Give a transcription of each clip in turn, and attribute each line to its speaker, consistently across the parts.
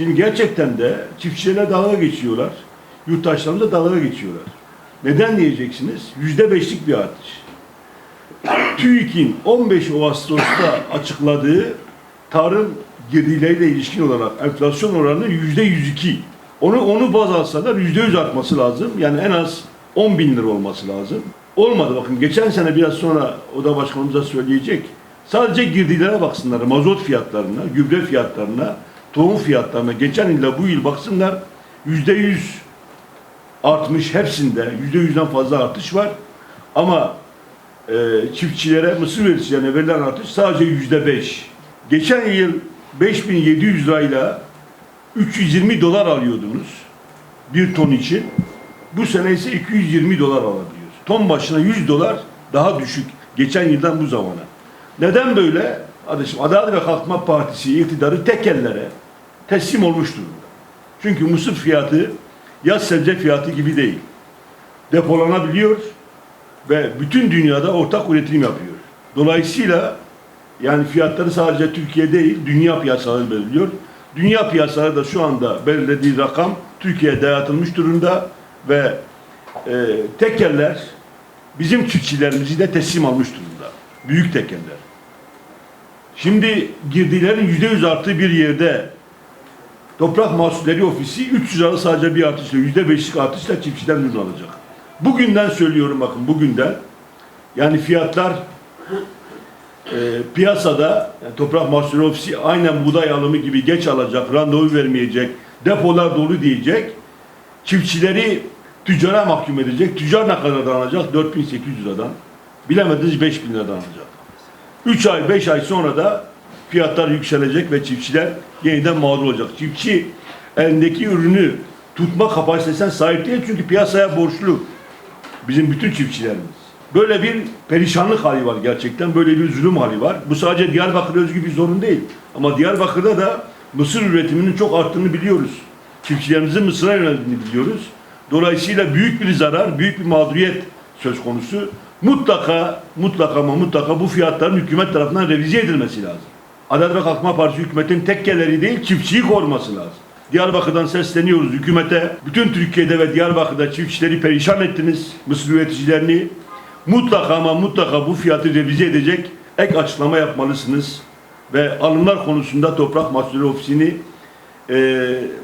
Speaker 1: Şimdi gerçekten de çiftçilere dalga geçiyorlar. Yurttaşlarına da dalga geçiyorlar. Neden diyeceksiniz? Yüzde beşlik bir artış. TÜİK'in 15 Ağustos'ta açıkladığı tarım girdileriyle ilişkin olarak enflasyon oranı yüzde 102. Onu onu baz alsalar yüzde 100 artması lazım. Yani en az 10 bin lira olması lazım. Olmadı bakın. Geçen sene biraz sonra o da başkanımız da söyleyecek. Sadece girdilere baksınlar. Mazot fiyatlarına, gübre fiyatlarına, tohum fiyatlarına. Geçen yılla bu yıl baksınlar. Yüzde 100 artmış hepsinde. Yüzde yüzden fazla artış var. Ama e, çiftçilere, mısır üreticilerine verilen artış sadece yüzde beş. Geçen yıl 5700 lirayla 320 dolar alıyordunuz bir ton için. Bu sene ise 220 dolar alabiliyoruz. Ton başına 100 dolar daha düşük geçen yıldan bu zamana. Neden böyle? Kardeşim Adalet ve Kalkınma Partisi iktidarı tek ellere teslim olmuş durumda. Çünkü mısır fiyatı yaz sebze fiyatı gibi değil. Depolanabiliyor ve bütün dünyada ortak üretim yapıyor. Dolayısıyla yani fiyatları sadece Türkiye değil, dünya piyasaları belirliyor. Dünya piyasaları da şu anda belirlediği rakam Türkiye'ye dayatılmış durumda ve e, tekeller bizim çiftçilerimizi de teslim almış durumda. Büyük tekeller. Şimdi girdilerin yüzde yüz arttığı bir yerde Toprak Mahsulleri Ofisi 300 lira sadece bir artışla, yüzde beşlik artışla çiftçiden ürün alacak. Bugünden söylüyorum bakın bugünden. Yani fiyatlar e, piyasada yani Toprak Mahsulleri Ofisi aynen buğday alımı gibi geç alacak, randevu vermeyecek, depolar dolu diyecek. Çiftçileri tüccara mahkum edecek. Tüccar ne kadardan alacak? 4800 liradan. Bilemediniz 5000 liradan alacak. 3 ay, 5 ay sonra da fiyatlar yükselecek ve çiftçiler yeniden mağdur olacak. Çiftçi elindeki ürünü tutma kapasitesine sahip değil çünkü piyasaya borçlu. Bizim bütün çiftçilerimiz. Böyle bir perişanlık hali var gerçekten. Böyle bir zulüm hali var. Bu sadece Diyarbakır'a özgü bir sorun değil. Ama Diyarbakır'da da mısır üretiminin çok arttığını biliyoruz. Çiftçilerimizin mısıra yöneldiğini biliyoruz. Dolayısıyla büyük bir zarar, büyük bir mağduriyet söz konusu. Mutlaka, mutlaka ama mutlaka bu fiyatların hükümet tarafından revize edilmesi lazım. Adalet ve Kalkınma Partisi hükümetin tekkeleri değil, çiftçiyi koruması lazım. Diyarbakır'dan sesleniyoruz hükümete. Bütün Türkiye'de ve Diyarbakır'da çiftçileri perişan ettiniz, mısır üreticilerini. Mutlaka ama mutlaka bu fiyatı revize edecek ek açıklama yapmalısınız. Ve alımlar konusunda Toprak Mahsulleri Ofisi'ni e,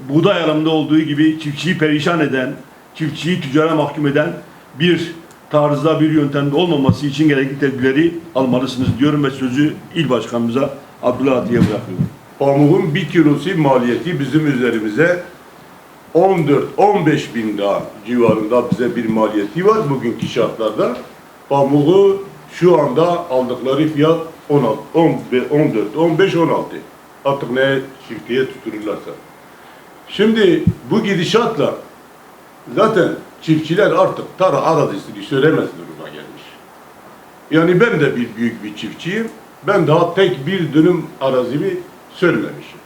Speaker 1: buğday alımında olduğu gibi çiftçiyi perişan eden, çiftçiyi tüccara mahkum eden bir tarzda bir yöntemde olmaması için gerekli tedbirleri almalısınız diyorum ve sözü il başkanımıza Abdullah Atiye bırakıyorum.
Speaker 2: Pamuğun bir kilosu maliyeti bizim üzerimize 14-15 bin lira civarında bize bir maliyeti var bugünkü şartlarda. Pamuğu şu anda aldıkları fiyat 16, 14, 15, 16. Artık ne çiftliğe tutulurlarsa. Şimdi bu gidişatla zaten çiftçiler artık tarla arazisini söylemez duruma gelmiş. Yani ben de bir büyük bir çiftçiyim. Ben daha tek bir dönüm arazimi söylememişim.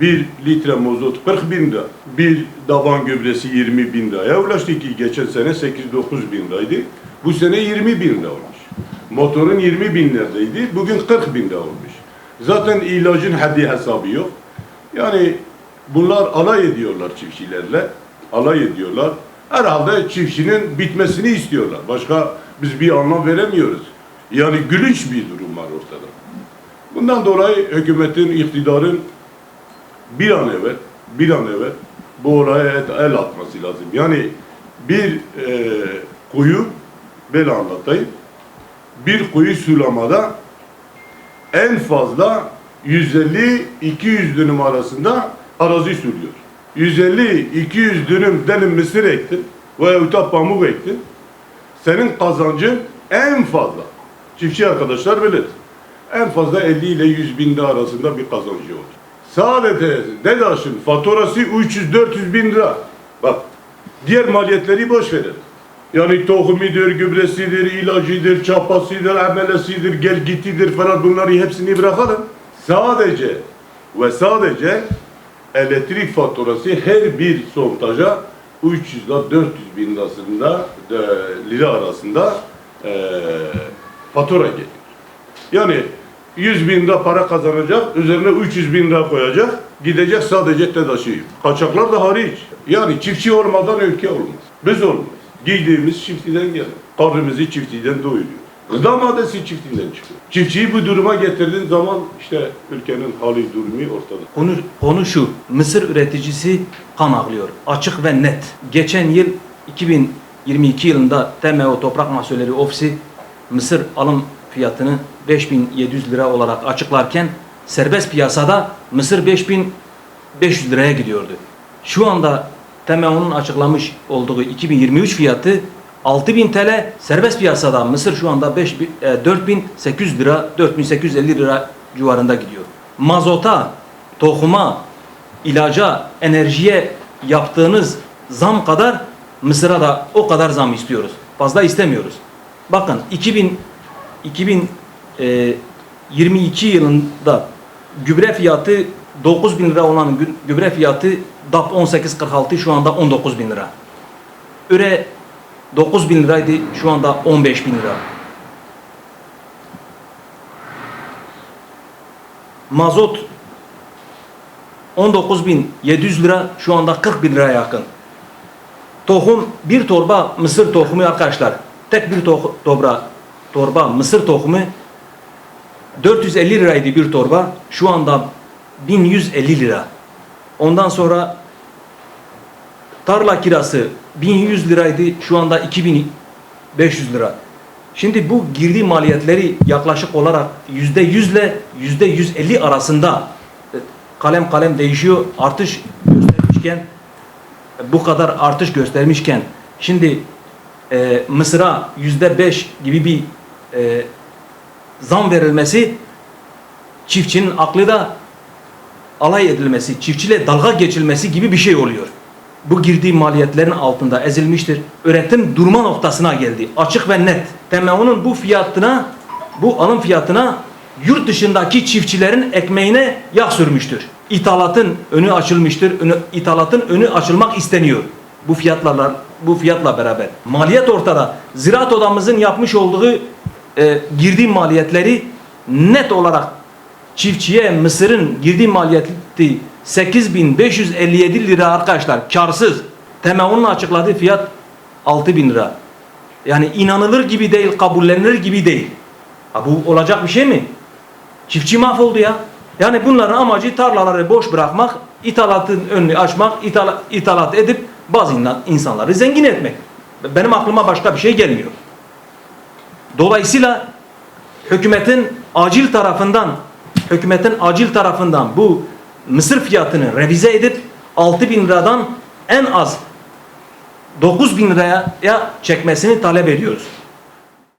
Speaker 2: Bir litre mazot 40 bin lira, bir davan gübresi 20 bin liraya ulaştı ki geçen sene 8-9 bin liraydı. Bu sene 20 bin lira olmuş. Motorun 20 bin liradaydı, bugün 40 bin lira olmuş. Zaten ilacın haddi hesabı yok. Yani bunlar alay ediyorlar çiftçilerle, alay ediyorlar. Herhalde çiftçinin bitmesini istiyorlar. Başka biz bir anlam veremiyoruz. Yani gülünç bir durum var ortada. Bundan dolayı hükümetin, iktidarın bir an evvel, bir an evvel bu olaya el atması lazım. Yani bir e, kuyu, böyle anlatayım, bir kuyu sulamada en fazla 150-200 dönüm arasında arazi sürüyor. 150-200 dönüm denin mısır ektin veya da pamuk ektin. Senin kazancın en fazla, çiftçi arkadaşlar bilir, en fazla 50 ile 100 bin lira arasında bir kazancı olur. Sadece DEDAŞ'ın faturası 300-400 bin lira. Bak, diğer maliyetleri boş verelim. Yani tohumidir, gübresidir, ilacıdır, çapasıdır, emelesidir, gel gittidir falan bunları hepsini bırakalım. Sadece ve sadece elektrik faturası her bir sontaja 300 ile 400 bin lirasında, e, lira arasında e, fatura geliyor. Yani 100 bin lira para kazanacak, üzerine 300 bin lira koyacak, gidecek sadece TEDAŞ'ı. Kaçaklar da hariç. Yani çiftçi olmadan ülke olmaz. Biz olmaz. Giydiğimiz çiftçiden gelir. Karnımızı çiftçiden doyuruyor. Gıda maddesi çiftçinden çıkıyor. Çiftçiyi bu duruma getirdiğin zaman işte ülkenin hali durumu ortada.
Speaker 3: Konu, konu şu, mısır üreticisi kan ağlıyor. Açık ve net. Geçen yıl 2022 yılında TMO Toprak Mahsulleri Ofisi mısır alım fiyatını 5700 lira olarak açıklarken serbest piyasada mısır 5500 liraya gidiyordu. Şu anda TMO'nun açıklamış olduğu 2023 fiyatı 6000 TL serbest piyasada mısır şu anda 5, bi- e, 4800 lira 4850 lira civarında gidiyor. Mazota, tohuma, ilaca, enerjiye yaptığınız zam kadar mısıra da o kadar zam istiyoruz. Fazla istemiyoruz. Bakın 2000 2022 yılında gübre fiyatı 9 bin lira olan gü- gübre fiyatı DAP 1846 şu anda 19 bin lira. Üre 9 bin liraydı şu anda 15 bin lira. Mazot 19.700 lira şu anda 40 bin liraya yakın. Tohum bir torba mısır tohumu arkadaşlar. Tek bir to- torba torba mısır tohumu 450 liraydı bir torba. Şu anda 1150 lira. Ondan sonra tarla kirası 1100 liraydı. Şu anda 2500 lira. Şimdi bu girdi maliyetleri yaklaşık olarak yüzde yüzle yüzde yüz elli arasında e, kalem kalem değişiyor. Artış göstermişken bu kadar artış göstermişken şimdi e, Mısır'a yüzde beş gibi bir e, zam verilmesi çiftçinin aklı da alay edilmesi, çiftçiyle dalga geçilmesi gibi bir şey oluyor. Bu girdiği maliyetlerin altında ezilmiştir. Üretim durma noktasına geldi. Açık ve net. TMO'nun bu fiyatına, bu alım fiyatına yurt dışındaki çiftçilerin ekmeğine yağ sürmüştür. İthalatın önü açılmıştır. Önü, ithalatın önü açılmak isteniyor. Bu fiyatlarla bu fiyatla beraber. Maliyet ortada. Ziraat odamızın yapmış olduğu e, girdiği maliyetleri net olarak çiftçiye mısırın girdi maliyeti 8557 lira arkadaşlar karsız. TMO'nun açıkladığı fiyat 6000 lira. Yani inanılır gibi değil, kabullenilir gibi değil. Ha, bu olacak bir şey mi? Çiftçi mahvoldu ya. Yani bunların amacı tarlaları boş bırakmak, ithalatın önünü açmak, ithala- ithalat edip bazı insan- insanları zengin etmek. Benim aklıma başka bir şey gelmiyor. Dolayısıyla hükümetin acil tarafından hükümetin acil tarafından bu mısır fiyatını revize edip 6 bin liradan en az 9 bin liraya çekmesini talep ediyoruz.